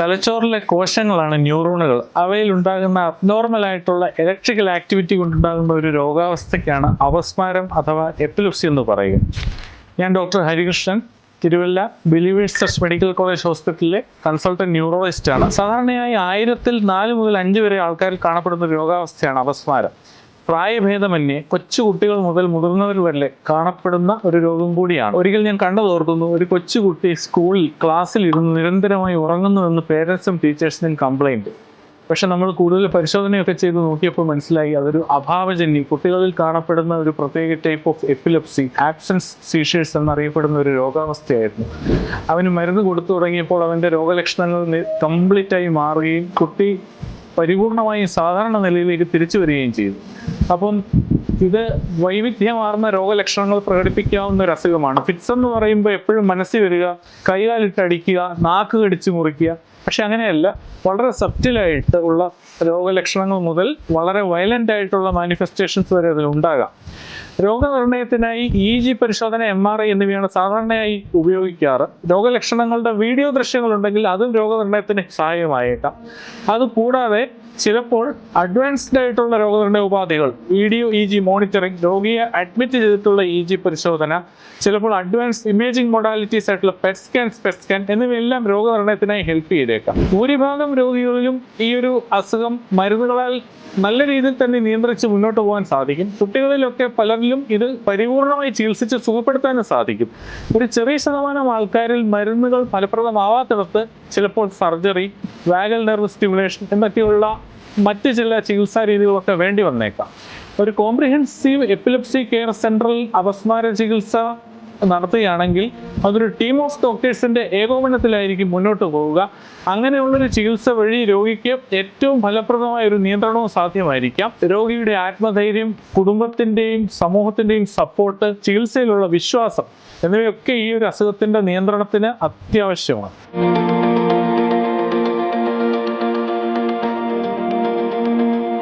തലച്ചോറിലെ കോശങ്ങളാണ് ന്യൂറോണുകൾ അവയിൽ ഉണ്ടാകുന്ന അബ്നോർമൽ ആയിട്ടുള്ള ഇലക്ട്രിക്കൽ ആക്ടിവിറ്റി കൊണ്ടുണ്ടാകുന്ന ഒരു രോഗാവസ്ഥയ്ക്കാണ് അപസ്മാരം അഥവാ എപ്പിലിപ്സി എന്ന് പറയുക. ഞാൻ doctor Harikrishnan Thiruvalla believers medical college ഹോസ്പിറ്റലിലെ കൺസൾട്ടന്റ് ന്യൂറോളജിസ്റ്റ് ആണ്. സാധാരണയായി ആയിരത്തിൽ നാല് മുതൽ അഞ്ച് വരെ ആൾക്കാരിൽ കാണപ്പെടുന്ന രോഗാവസ്ഥയാണ് അപസ്മാരം പ്രായഭേദമന്യേ കൊച്ചു കുട്ടികൾ മുതൽ മുതിർന്നവർ വരെ കാണപ്പെടുന്ന ഒരു രോഗം കൂടിയാണ്. ഒരിക്കൽ ഞാൻ കണ്ടത് ഓർക്കുന്നു. ഒരു കൊച്ചുകുട്ടി സ്കൂളിൽ ക്ലാസ്സിൽ ഇരുന്ന് നിരന്തരമായി ഉറങ്ങുന്നുവെന്ന് പേരൻസും ടീച്ചേഴ്സിനും കംപ്ലൈന്റ്. പക്ഷെ നമ്മൾ കൂടുതൽ പരിശോധനയൊക്കെ ചെയ്ത് നോക്കിയപ്പോൾ മനസ്സിലായി അതൊരു അഭാവജന്യം. കുട്ടികളിൽ കാണപ്പെടുന്ന ഒരു പ്രത്യേക type of epilepsy absence seizures എന്നറിയപ്പെടുന്ന ഒരു രോഗാവസ്ഥയായിരുന്നു. അവന് മരുന്ന് കൊടുത്തു തുടങ്ങിയപ്പോൾ അവന്റെ രോഗലക്ഷണങ്ങൾ കംപ്ലീറ്റായി മാറുകയും കുട്ടി പരിപൂർണമായും സാധാരണ നിലയിലേക്ക് തിരിച്ചു വരികയും ചെയ്തു. അപ്പം ഇത് വൈവിധ്യമാർന്ന രോഗലക്ഷണങ്ങൾ പ്രകടിപ്പിക്കാവുന്ന ഒരു അസുഖമാണ്. ഫിറ്റ്സ് എന്ന് പറയുമ്പോൾ എപ്പോഴും മനസ്സിൽ വരിക കൈകാലിട്ടടിക്കുക നാക്ക് കടിച്ച് മുറിക്കുക. പക്ഷെ അങ്ങനെയല്ല. വളരെ സബ്റ്റിലായിട്ട് ഉള്ള രോഗലക്ഷണങ്ങൾ മുതൽ വളരെ വയലന്റ് ആയിട്ടുള്ള മാനിഫെസ്റ്റേഷൻസ് വരെ അതിൽ ഉണ്ടാകാം. രോഗനിർണയത്തിനായി ഇ ജി പരിശോധന എം ആർ ഐ എന്നിവയാണ് സാധാരണയായി ഉപയോഗിക്കാറ്. രോഗലക്ഷണങ്ങളുടെ വീഡിയോ ദൃശ്യങ്ങൾ ഉണ്ടെങ്കിൽ അതും രോഗനിർണയത്തിന് സഹായമായേക്കാം. അതുകൂടാതെ ചിലപ്പോൾ അഡ്വാൻസ്ഡ് ആയിട്ടുള്ള രോഗനിർണയ ഉപാധികൾ വീഡിയോ ഇ ജി മോണിറ്ററിംഗ് രോഗിയെ അഡ്മിറ്റ് ചെയ്തിട്ടുള്ള ഇ ജി പരിശോധന ചിലപ്പോൾ അഡ്വാൻസ് ഇമേജിംഗ് മൊഡാലിറ്റീസ് ആയിട്ടുള്ള പെറ്റ് സ്കാൻ സ്പെറ്റ് സ്കാൻ എന്നിവയെല്ലാം രോഗനിർണയത്തിനായി ഹെൽപ്പ് ചെയ്തേക്കാം. ഭൂരിഭാഗം രോഗികളിലും ഈ ഒരു അസുഖം മരുന്നുകളാൽ നല്ല രീതിയിൽ തന്നെ നിയന്ത്രിച്ച് മുന്നോട്ട് പോകാൻ സാധിക്കും. കുട്ടികളിലൊക്കെ പലരിലും ഇത് പരിപൂർണമായി ചികിത്സിച്ച് സുഖപ്പെടുത്താനും സാധിക്കും. ഒരു ചെറിയ ശതമാനം ആൾക്കാരിൽ മരുന്നുകൾ ഫലപ്രദമാവാത്തിടത്ത് ചിലപ്പോൾ സർജറി വാഗൽ നെർവ് സ്റ്റിമുലേഷൻ എന്നൊക്കെയുള്ള മറ്റ് ചില ചികിത്സാ രീതികളൊക്കെ വേണ്ടി വന്നേക്കാം. ഒരു കോംപ്രിഹെൻസീവ് എപ്പിലെപ്സി കെയർ സെൻട്രൽ അപസ്മാര ചികിത്സ നടത്തുകയാണെങ്കിൽ അതൊരു ടീം ഓഫ് ഡോക്ടേഴ്സിന്റെ ഏകോപനത്തിലായിരിക്കും മുന്നോട്ട് പോവുക. അങ്ങനെയുള്ളൊരു ചികിത്സ വഴി രോഗിക്ക് ഏറ്റവും ഫലപ്രദമായ ഒരു നിയന്ത്രണവും സാധ്യമായിരിക്കാം. രോഗിയുടെ ആത്മധൈര്യം കുടുംബത്തിന്റെയും സമൂഹത്തിന്റെയും സപ്പോർട്ട് ചികിത്സയിലുള്ള വിശ്വാസം എന്നിവയൊക്കെ ഈ ഒരു അസുഖത്തിന്റെ നിയന്ത്രണത്തിന് അത്യാവശ്യമാണ്.